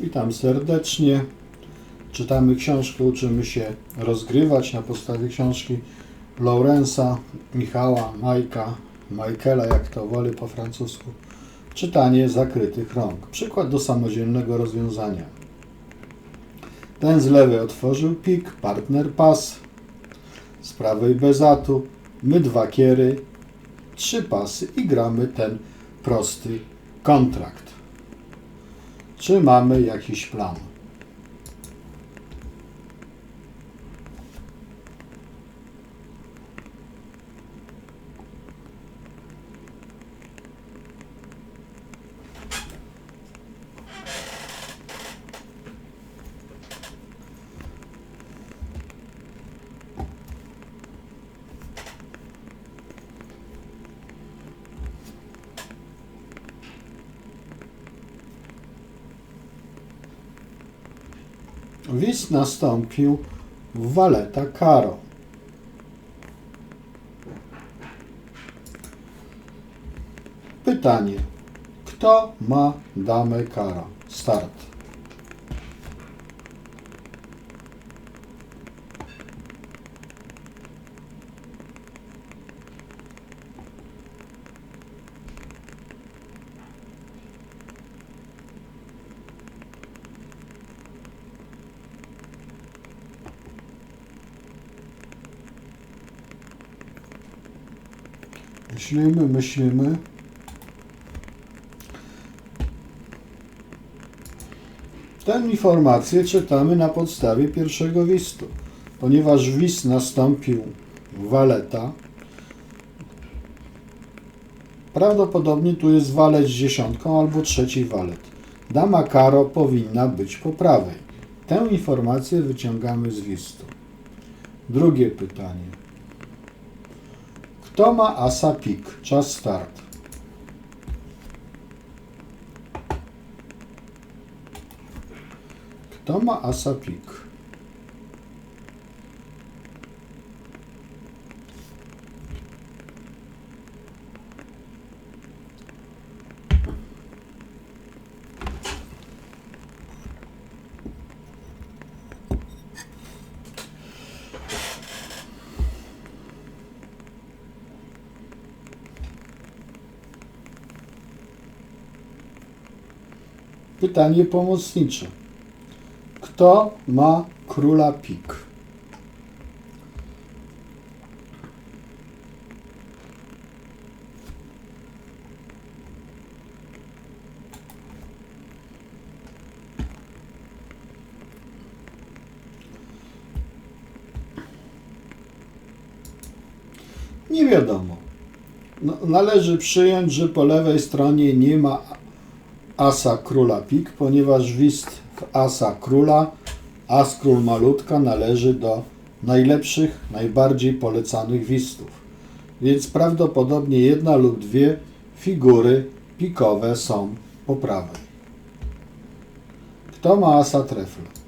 Witam serdecznie. Czytamy książkę, uczymy się rozgrywać na podstawie książki Laurensa, Michała, Majka, Michaela, jak to woli po francusku. Czytanie zakrytych rąk. Przykład do samodzielnego rozwiązania. Ten z lewej otworzył pik, partner pas. Z prawej bezatu, my dwa kiery, trzy pasy i gramy ten prosty kontrakt. Czy mamy jakiś plan? Wis nastąpił waleta karo. Pytanie. Kto ma damę karo? Start. Myślimy, myślimy. Tę informację czytamy na podstawie pierwszego wistu. Ponieważ wist nastąpił waleta, prawdopodobnie tu jest walet z dziesiątką albo trzeci walet. Dama karo powinna być po prawej. Tę informację wyciągamy z wistu. Drugie pytanie. Kto ma asa pik? Czas start. Kto ma asa pik? Pytanie pomocnicze. Kto ma króla pik? Nie wiadomo. No, należy przyjąć, że po lewej stronie nie ma asa króla pik, ponieważ wist w asa króla, as król malutka należy do najlepszych, najbardziej polecanych wistów. Więc prawdopodobnie jedna lub dwie figury pikowe są po prawej. Kto ma asa trefl?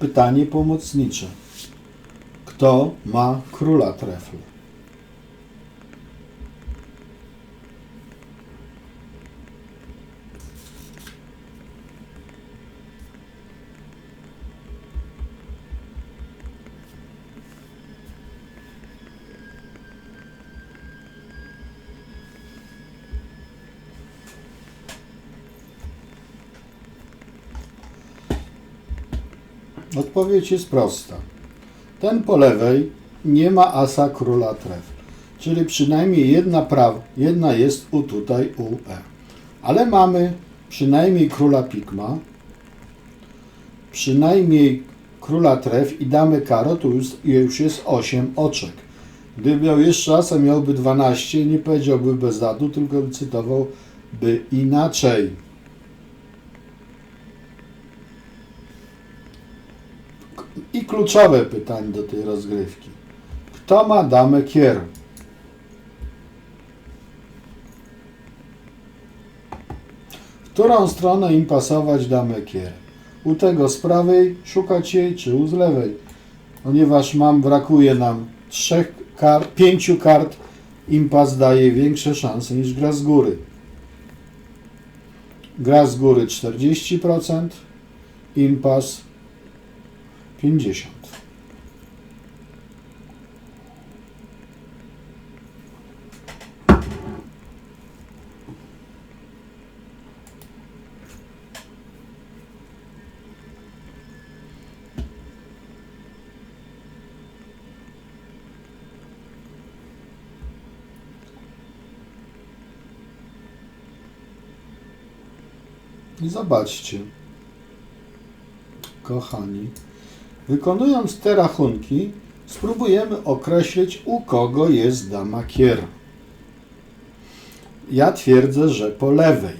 Pytanie pomocnicze. Kto ma króla trefl? Odpowiedź jest prosta. Ten po lewej nie ma asa króla trefl, czyli przynajmniej jedna, praw, jedna jest u tutaj u E. Ale mamy przynajmniej króla pikma, przynajmniej króla tref i damy karo, tu już, już jest 8 oczek. Gdyby miał jeszcze asa, miałby 12, nie powiedziałby bez zadu, tylko cytowałby inaczej. I kluczowe pytanie do tej rozgrywki. Kto ma damę kier? W którą stronę im pasować damę kier? U tego z prawej szukać jej, czy u z lewej? Ponieważ mam, brakuje nam trzech kart, pięciu kart, impas daje większe szanse niż gra z góry. Gra z góry 40%, impas 50%. I zobaczcie, kochani, wykonując te rachunki, spróbujemy określić, u kogo jest dama kier. Ja twierdzę, że po lewej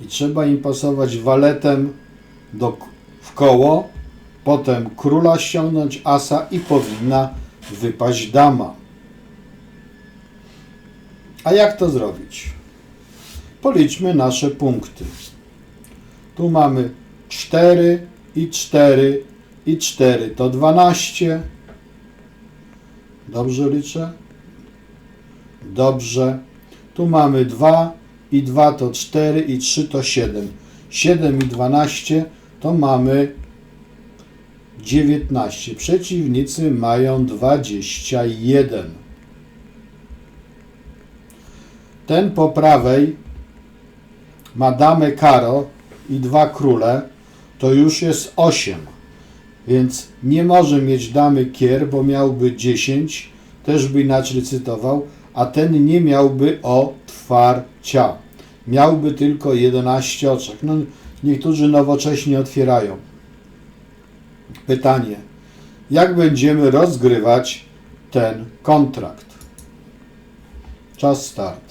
i trzeba im pasować waletem do, w koło, potem króla ściągnąć, asa i powinna wypaść dama. A jak to zrobić? Policzmy nasze punkty. Tu mamy 4 i 4 i 4 to 12. Dobrze liczę? Dobrze. Tu mamy 2 i 2 to 4 i 3 to 7. 7 i 12 to mamy 19. Przeciwnicy mają 21. Ten po prawej ma damę karo i dwa króle, to już jest 8. Więc nie może mieć damy kier, bo miałby 10, też by inaczej cytował, a ten nie miałby otwarcia. Miałby tylko 11 oczek. No, niektórzy nowocześnie otwierają. Pytanie, jak będziemy rozgrywać ten kontrakt? Czas start.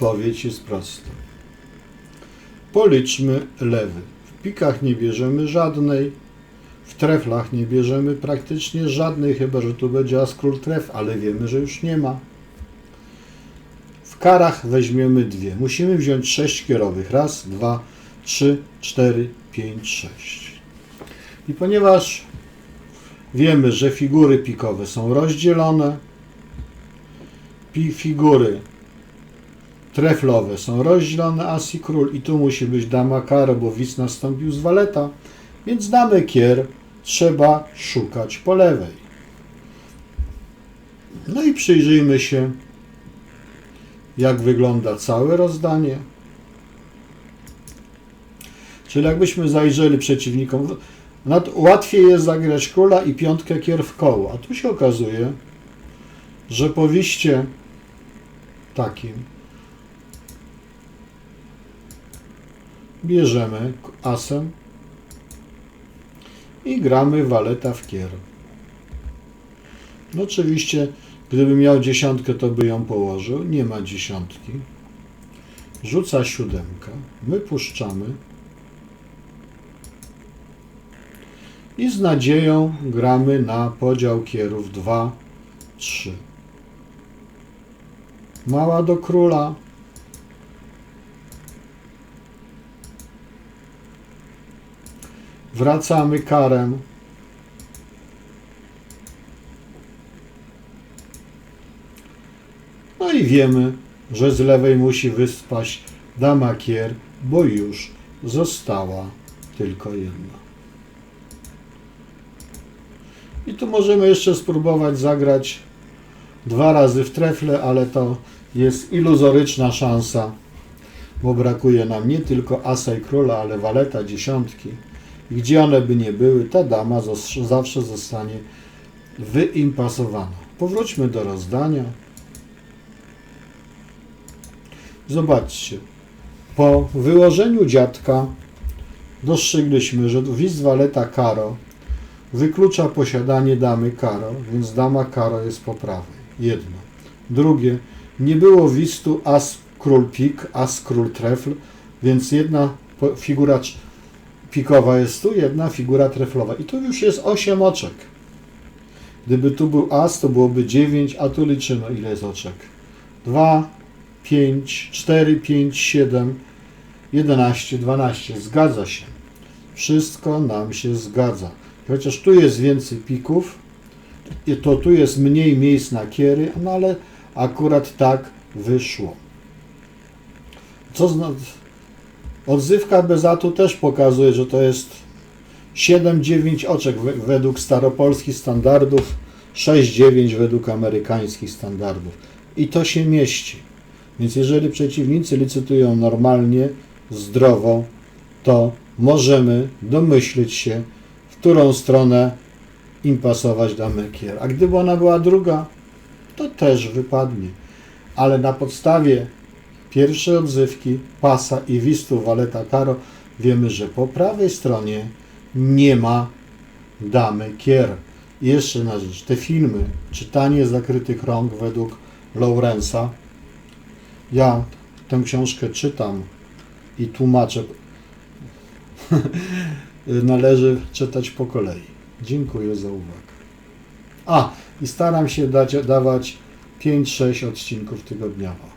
Odpowiedź jest prosta. Policzmy lewy. W pikach nie bierzemy żadnej, w treflach nie bierzemy praktycznie żadnej, chyba że tu będzie as król tref, ale wiemy, że już nie ma. W karach weźmiemy dwie. Musimy wziąć sześć kierowych. Raz, dwa, trzy, cztery, pięć, sześć. I ponieważ wiemy, że figury pikowe są rozdzielone, pi figury treflowe są rozdzielone as i król i tu musi być dama karo, bo widz nastąpił z waleta, więc damy kier trzeba szukać po lewej. No i przyjrzyjmy się, jak wygląda całe rozdanie. Czyli jakbyśmy zajrzeli przeciwnikom, no łatwiej jest zagrać króla i piątkę kier w koło, a tu się okazuje, że po wiście takim bierzemy asem i gramy waleta w kier. No oczywiście, gdyby miał dziesiątkę, to by ją położył. Nie ma dziesiątki. Rzuca siódemkę. My puszczamy. I z nadzieją gramy na podział kierów 2, 3. Mała do króla. Wracamy karem. No i wiemy, że z lewej musi wyspaść dama kier, bo już została tylko jedna. I tu możemy jeszcze spróbować zagrać dwa razy w trefle, ale to jest iluzoryczna szansa, bo brakuje nam nie tylko asa i króla, ale waleta, dziesiątki. Gdzie one by nie były, ta dama zawsze zostanie wyimpasowana. Powróćmy do rozdania. Zobaczcie, po wyłożeniu dziadka dostrzegliśmy, że wist waleta karo wyklucza posiadanie damy karo, więc dama karo jest po prawej. Jedno. Drugie, nie było wistu as król pik, as król trefl, więc jedna figura pikowa jest tu, jedna figura treflowa. I tu już jest 8 oczek. Gdyby tu był as, to byłoby 9, a tu liczymy ile jest oczek. 2, 5, 4, 5, 7, 11, 12. Zgadza się. Wszystko nam się zgadza. Chociaż tu jest więcej pików, to tu jest mniej miejsc na kiery, no ale akurat tak wyszło. Co zna... Odzywka Bezatu też pokazuje, że to jest 7-9 oczek we- według staropolskich standardów, 6-9 według amerykańskich standardów. I to się mieści. Więc jeżeli przeciwnicy licytują normalnie, zdrowo, to możemy domyślić się, w którą stronę im pasować damę kier. A gdyby ona była druga, to też wypadnie. Ale na podstawie pierwszej odzywki, pasa i wistu waleta karo wiemy, że po prawej stronie nie ma damy kier. I jeszcze jedna rzecz, te filmy, czytanie zakrytych rąk według Lawrence'a, ja tę książkę czytam i tłumaczę. Należy czytać po kolei. Dziękuję za uwagę. A, i staram się dać, dawać 5-6 odcinków tygodniowo.